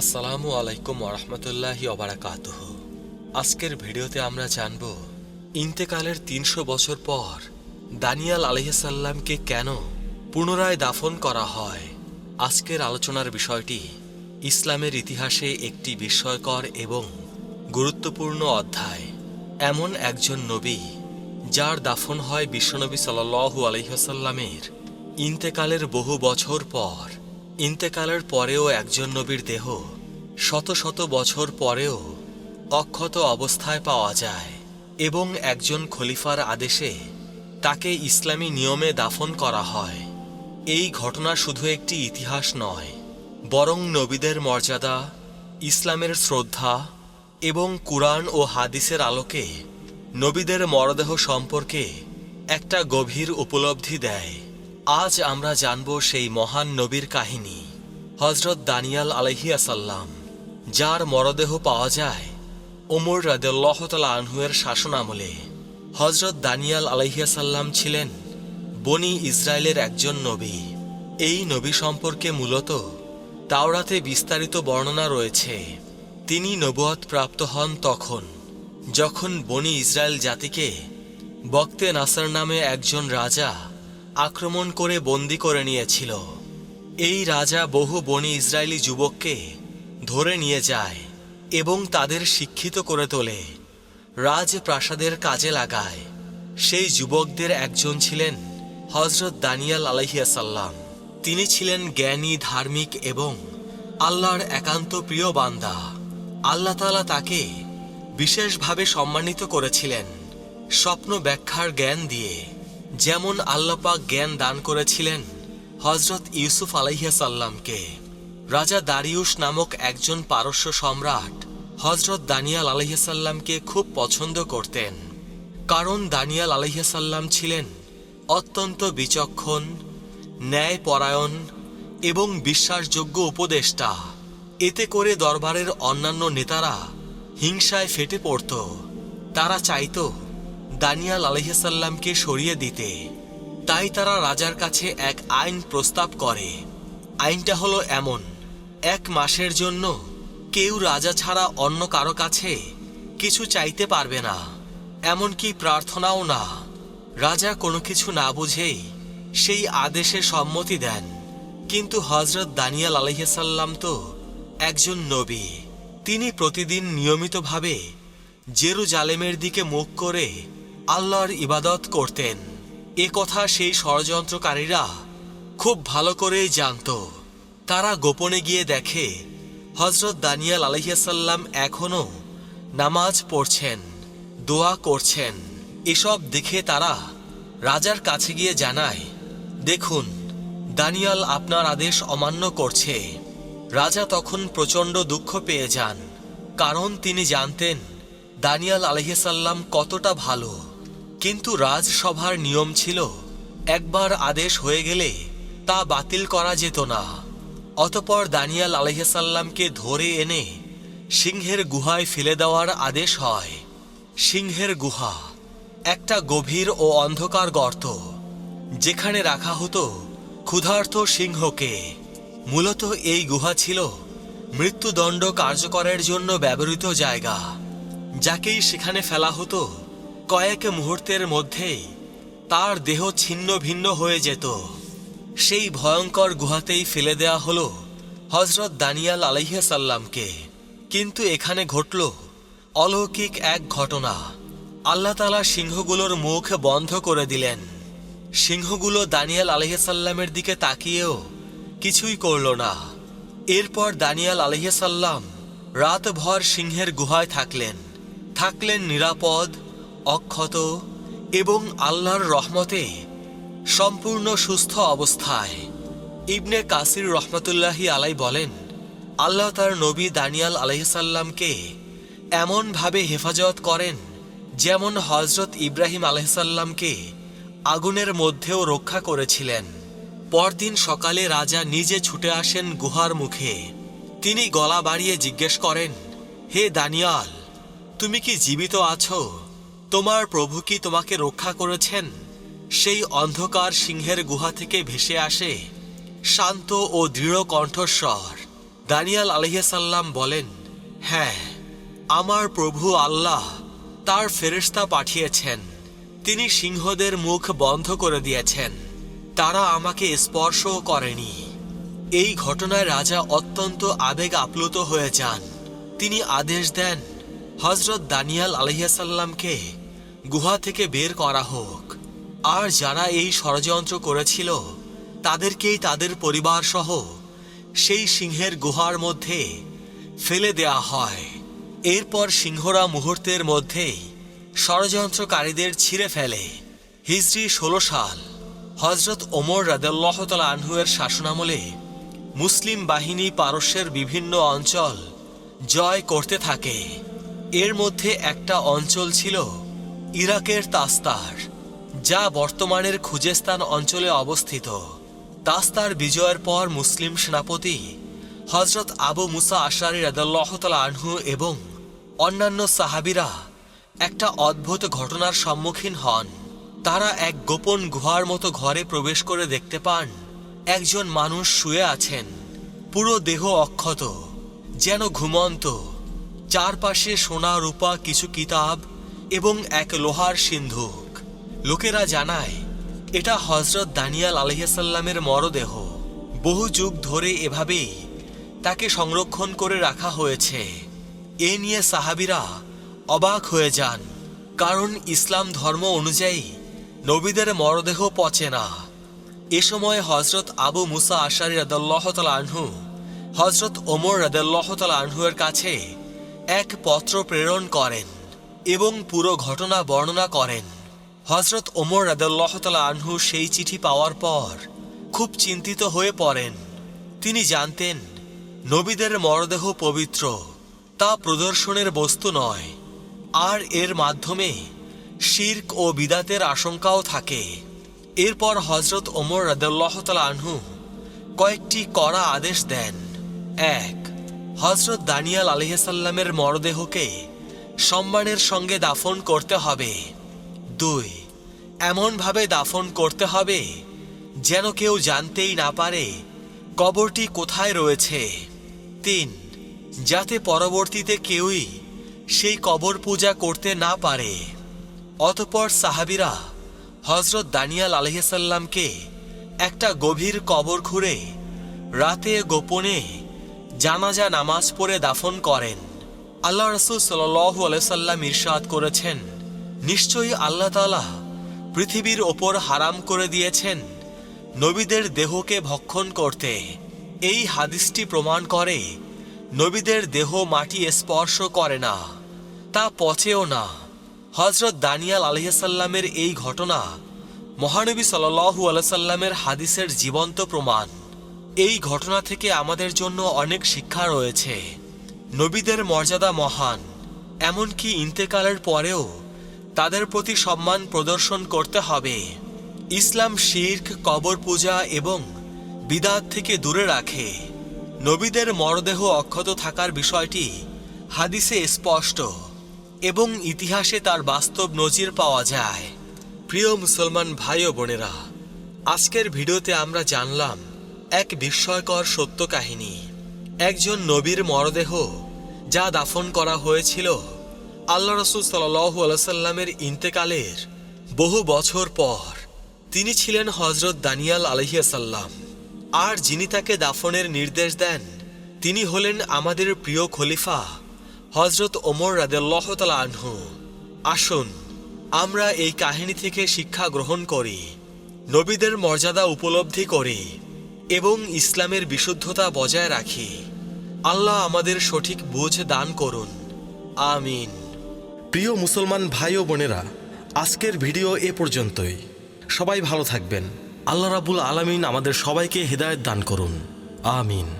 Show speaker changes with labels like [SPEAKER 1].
[SPEAKER 1] আসসালামু আলাইকুম ওরহমতুল্লাহি অবরাকাতুহ আজকের ভিডিওতে আমরা জানব, ইন্তেকালের তিনশো বছর পর দানিয়াল আলহিসাল্লামকে কেন পুনরায় দাফন করা হয়? আজকের আলোচনার বিষয়টি ইসলামের ইতিহাসে একটি বিস্ময়কর এবং গুরুত্বপূর্ণ অধ্যায়। এমন একজন নবী যার দাফন হয় বিশ্বনবী সাল্লু আলহিহাসাল্লামের ইন্তেকালের বহু বছর পর। ইন্তেকালের পরেও একজন নবীর দেহ, শত শত বছর পরেও অক্ষত অবস্থায় পাওয়া যায় এবং একজন খলিফার আদেশে তাকে ইসলামী নিয়মে দাফন করা হয়। এই ঘটনা শুধু একটি ইতিহাস নয়, বরং নবীদের মর্যাদা, ইসলামের শ্রদ্ধা এবং কুরআন ও হাদিসের আলোকে নবীদের মরদেহ সম্পর্কে একটা গভীর উপলব্ধি দেয়। আজ আমরা জানব সেই মহান নবীর কাহিনী হজরত দানিয়াল আলহিয়াসাল্লাম যার মরদেহ পাওয়া যায় ওমর রাদেল্লাহতালা আনহুয়ের শাসন আমলে হজরত দানিয়াল আলহিয়াসাল্লাম ছিলেন বনি ইসরায়েলের একজন নবী। এই নবী সম্পর্কে মূলত তাওরাতে বিস্তারিত বর্ণনা রয়েছে। তিনি নবুয়ত প্রাপ্ত হন তখন, যখন বনি ইসরায়েল জাতিকে বক্তে নাসার নামে একজন রাজা আক্রমণ করে বন্দি করে নিয়েছিল। এই রাজা বহু বনি ইসরায়েলি যুবককে ধরে নিয়ে যায় এবং তাদের শিক্ষিত করে তোলে। রাজপ্রাসাদের কাজে লাগায়। সেই যুবকদের একজন ছিলেন হজরত দানিয়াল আলহিয়াসাল্লাম তিনি ছিলেন জ্ঞানী, ধার্মিক এবং আল্লাহর একান্ত প্রিয় বান্দা। আল্লাহ তালা তাকে বিশেষভাবে সম্মানিত করেছিলেন স্বপ্ন ব্যাখ্যার জ্ঞান দিয়ে। যেমন আল্লাপাক জ্ঞান দান করেছিলেন হজরত ইউসুফ আলাইহাসাল্লামকে রাজা দারিউস নামক একজন পারস্য সম্রাট হজরত দানিয়াল আলহিসাল্লামকে খুব পছন্দ করতেন। কারণ দানিয়াল আলহিসাল্লাম ছিলেন অত্যন্ত বিচক্ষণ, ন্যায়পরায়ণ এবং বিশ্বাসযোগ্য উপদেষ্টা। এতে করে দরবারের অন্যান্য নেতারা হিংসায় ফেটে পড়ত। তারা চাইত দানিয়াল আলহিসাল্লামকে সরিয়ে দিতে। তাই তারা রাজার কাছে এক আইন প্রস্তাব করে। আইনটা হলো এমন, এক মাসের জন্য কেউ রাজা ছাড়া অন্য কারও কাছে কিছু চাইতে পারবে না, এমনকি প্রার্থনাও না। রাজা কোনো কিছু না বুঝেই সেই আদেশে সম্মতি দেন। কিন্তু হজরত দানিয়াল আলহিসাল্লাম তো একজন নবী। তিনি প্রতিদিন নিয়মিতভাবে জেরুজালেমের দিকে মুখ করে আল্লাহর ইবাদত করতেন। এ কথা সেই ষড়যন্ত্রকারীরা খুব ভালো করেই জানত। তারা গোপনে গিয়ে দেখে হজরত দানিয়াল আলহিয়াসাল্লাম এখনও নামাজ পড়ছেন, দোয়া করছেন। এসব দেখে তারা রাজার কাছে গিয়ে জানায়, দেখুন, দানিয়াল আপনার আদেশ অমান্য করছে। রাজা তখন প্রচণ্ড দুঃখ পেয়ে যান, কারণ তিনি জানতেন দানিয়াল আলহিসাল্লাম কতটা ভালো। কিন্তু রাজসভার নিয়ম ছিল, একবার আদেশ হয়ে গেলে তা বাতিল করা যেত না। অতপর দানিয়াল আলহিসাল্লামকে ধরে এনে সিংহের গুহায় ফেলে দেওয়ার আদেশ হয়। সিংহের গুহা একটা গভীর ও অন্ধকার গর্ত, যেখানে রাখা হতো ক্ষুধার্ত সিংহকে। মূলত এই গুহা ছিল মৃত্যুদণ্ড কার্যকরের জন্য ব্যবহৃত জায়গা, যাকেই সেখানে ফেলা হতো কয়েক মুহূর্তের মধ্যেই তার দেহ ছিন্ন ভিন্ন হয়ে যেত। সেই ভয়ঙ্কর গুহাতেই ফেলে দেয়া হলো হজরত দানিয়াল আলহিয়াসাল্লামকে কিন্তু এখানে ঘটল অলৌকিক এক ঘটনা। আল্লাহ তালা সিংহগুলোর মুখ বন্ধ করে দিলেন। সিংহগুলো দানিয়াল আলহিসাল্লামের দিকে তাকিয়েও কিছুই করল না। এরপর দানিয়াল আলহিসাল্লাম রাতভর সিংহের গুহায় থাকলেন। থাকলেন নিরাপদ অক্ষত এবং আল্লাহর রহমতে সম্পূর্ণ সুস্থ অবস্থায়। ইবনে কাসির রহমতুল্লাহি আলাই বলেন, আল্লাহ তার নবী দানিয়াল আলহিসাল্লামকে এমনভাবে হেফাজত করেন যেমন হজরত ইব্রাহিম আলহিসাল্লামকে আগুনের মধ্যেও রক্ষা করেছিলেন। পরদিন সকালে রাজা নিজে ছুটে আসেন গুহার মুখে। তিনি গলা বাড়িয়ে জিজ্ঞেস করেন, হে দানিয়াল, তুমি কি জীবিত আছো? তোমার প্রভু কি তোমাকে রক্ষা করেছেন? সেই অন্ধকার সিংহের গুহা থেকে ভেসে আসে শান্ত ও দৃঢ় কণ্ঠস্বর। দানিয়াল আলহিসাল্লাম বলেন হ্যাঁ আমার প্রভু আল্লাহ তার ফেরেশতা পাঠিয়েছেন। তিনি সিংহদের মুখ বন্ধ করে দিয়েছেন। তারা আমাকে স্পর্শও করেনি। এই ঘটনায় রাজা অত্যন্ত আবেগ আপ্লুত হয়ে যান। তিনি আদেশ দেন হজরত দানিয়াল আলহিয়াসাল্লামকে গুহা থেকে বের করা হোক। আর যারা এই ষড়যন্ত্র করেছিল, তাদেরকেই তাদের পরিবার সহ সেই সিংহের গুহার মধ্যে ফেলে দেয়া হয়। এরপর সিংহরা মুহূর্তের মধ্যেই ষড়যন্ত্রকারীদের ছিঁড়ে ফেলে। হিজরি ষোলো সাল হজরত ওমর রাদাল্লাহতাল আনহুয়ের শাসনামলে মুসলিম বাহিনী পারস্যের বিভিন্ন অঞ্চল জয় করতে থাকে। এর মধ্যে একটা অঞ্চল ছিল ইরাকের তাস্তার, যা বর্তমানের খুজেস্তান অঞ্চলে অবস্থিত। তাস্তার বিজয়ের পর মুসলিম সেনাপতি হজরত আবু মুসা আশারি রাদাল্লাহতাল আনহু এবং অন্যান্য সাহাবিরা একটা অদ্ভুত ঘটনার সম্মুখীন হন। তারা এক গোপন গুহার মতো ঘরে প্রবেশ করে দেখতে পান, একজন মানুষ শুয়ে আছেন, পুরো দেহ অক্ষত, যেন ঘুমন্ত। চারপাশে সোনা, রূপা, কিছু কিতাব এবং এক লোহার সিন্ধুক। লোকেরা জানায়, এটা হজরত দানিয়াল আলহিসাল্লামের মরদেহ। বহু যুগ ধরে এভাবেই তাকে সংরক্ষণ করে রাখা হয়েছে। এ নিয়ে সাহাবিরা অবাক হয়ে যান, কারণ ইসলাম ধর্ম অনুযায়ী নবীদের মরদেহ পচে না। এ সময় হজরত আবু মুসা আশারি রাদাল্লাহতাল আনহু হজরত ওমর রাদাল্লাহতাল আনহুয়ের কাছে এক পত্র প্রেরণ করেন এবং পুরো ঘটনা বর্ণনা করেন। হজরত ওমর রাদাল্লাহতাল আনহু সেই চিঠি পাওয়ার পর খুব চিন্তিত হয়ে পড়েন। তিনি জানতেন, নবীদের মরদেহ পবিত্র, তা প্রদর্শনের বস্তু নয়। আর এর মাধ্যমে শির্ক ও বিদাতের আশঙ্কাও থাকে। এরপর হজরত ওমর রাদাল্লাহতাল আনহু কয়েকটি কড়া আদেশ দেন। এক হজরত দানিয়াল আলহিসাল্লামের মরদেহকে সম্মানের সঙ্গে দাফন করতে হবে। দুই, এমনভাবে দাফন করতে হবে যেন কেউ জানতেই না পারে কবরটি কোথায় রয়েছে। তিন, যাতে পরবর্তীতে কেউই সেই কবর পূজা করতে না পারে। অতপর সাহাবিরা হজরত দানিয়াল আলহিসাল্লামকে একটা গভীর কবর খুঁড়ে রাতে গোপনে জানাজা নামাজ পড়ে দাফন করেন। আল্লাহ রসুল সাল্লু আলাইসাল্লাম ইরশাদ করেছেন, নিশ্চয়ই আল্লাহ তালা পৃথিবীর ওপর হারাম করে দিয়েছেন, নবীদের দেহকে ভক্ষণ করতে। এই হাদিসটি প্রমাণ করে, নবীদের দেহ মাটি স্পর্শ করে না, তা পচেও না। হজরত দানিয়াল আলহিসাল্লামের এই ঘটনা মহানবী সাল্লু আলাইসাল্লামের হাদিসের জীবন্ত প্রমাণ। এই ঘটনা থেকে আমাদের জন্য অনেক শিক্ষা রয়েছে। নবীদের মর্যাদা মহান, এমনকি ইন্তেকালের পরেও তাদের প্রতি সম্মান প্রদর্শন করতে হবে। ইসলাম শির্ক, কবর পূজা এবং বিদাত থেকে দূরে রাখে। নবীদের মরদেহ অক্ষত থাকার বিষয়টি হাদিসে স্পষ্ট এবং ইতিহাসে তার বাস্তব নজির পাওয়া যায়। প্রিয় মুসলমান ভাই ও বোনেরা, আজকের ভিডিওতে আমরা জানলাম এক বিস্ময়কর সত্য কাহিনী একজন নবীর মরদেহ যা দাফন করা হয়েছিল আল্লাহ রসুল সাল্লাহু আলাইসাল্লামের ইন্তেকালের বহু বছর পর। তিনি ছিলেন হজরত দানিয়াল আলহিয়াসাল্লাম আর যিনি তাকে দাফনের নির্দেশ দেন, তিনি হলেন আমাদের প্রিয় খলিফা হজরত ওমর রাদেল্লাহতাল আনহু। আসুন, আমরা এই কাহিনী থেকে শিক্ষা গ্রহণ করি, নবীদের মর্যাদা উপলব্ধি করি। এবং ইসলামের বিশুদ্ধতা বজায় রাখি। আল্লাহ আমাদের সঠিক বুঝ দান করুন। আমিন।
[SPEAKER 2] প্রিয় মুসলমান ভাই ও বোনেরা, আজকের ভিডিও এ পর্যন্তই। সবাই ভালো থাকবেন। আল্লাহ রাবুল আলমিন আমাদের সবাইকে হৃদায়ত দান করুন। আমিন।